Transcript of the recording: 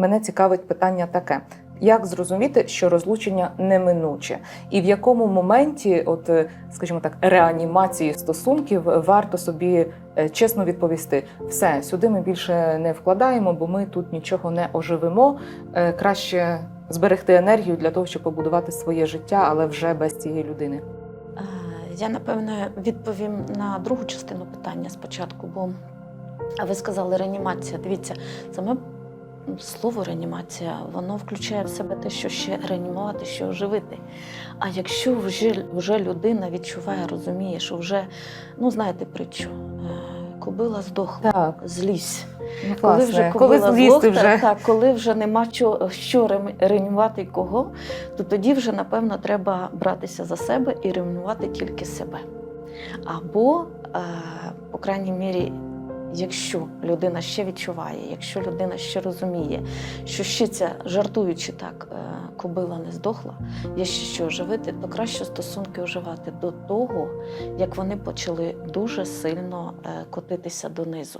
мене цікавить питання таке: як зрозуміти, що розлучення неминуче, і в якому моменті, от е, скажімо так, реанімації стосунків варто собі е, чесно відповісти: все, сюди ми більше не вкладаємо, бо ми тут нічого не оживимо. Е, Краще зберегти енергію для того, щоб побудувати своє життя, але вже без цієї людини. Я напевно відповім на другу частину питання спочатку, бо ви сказали реанімація. Дивіться, саме слово реанімація воно включає в себе те, що ще реанімувати, що оживити. А якщо вже, вже людина відчуває, розуміє, що вже, ну знаєте притчу, е, кобила здохла, Так, злізь. ну, Коли вже коли злізти вже так, коли вже нема що, що реанімувати і кого, то тоді вже, напевно, треба братися за себе і реанімувати тільки себе. Або, е, по крайній мірі, якщо людина ще відчуває, якщо людина ще розуміє, що ще ця, жартуючи так, е, кобила не здохла, є ще що оживити, то краще стосунки оживати до того, як вони почали дуже сильно е, котитися донизу.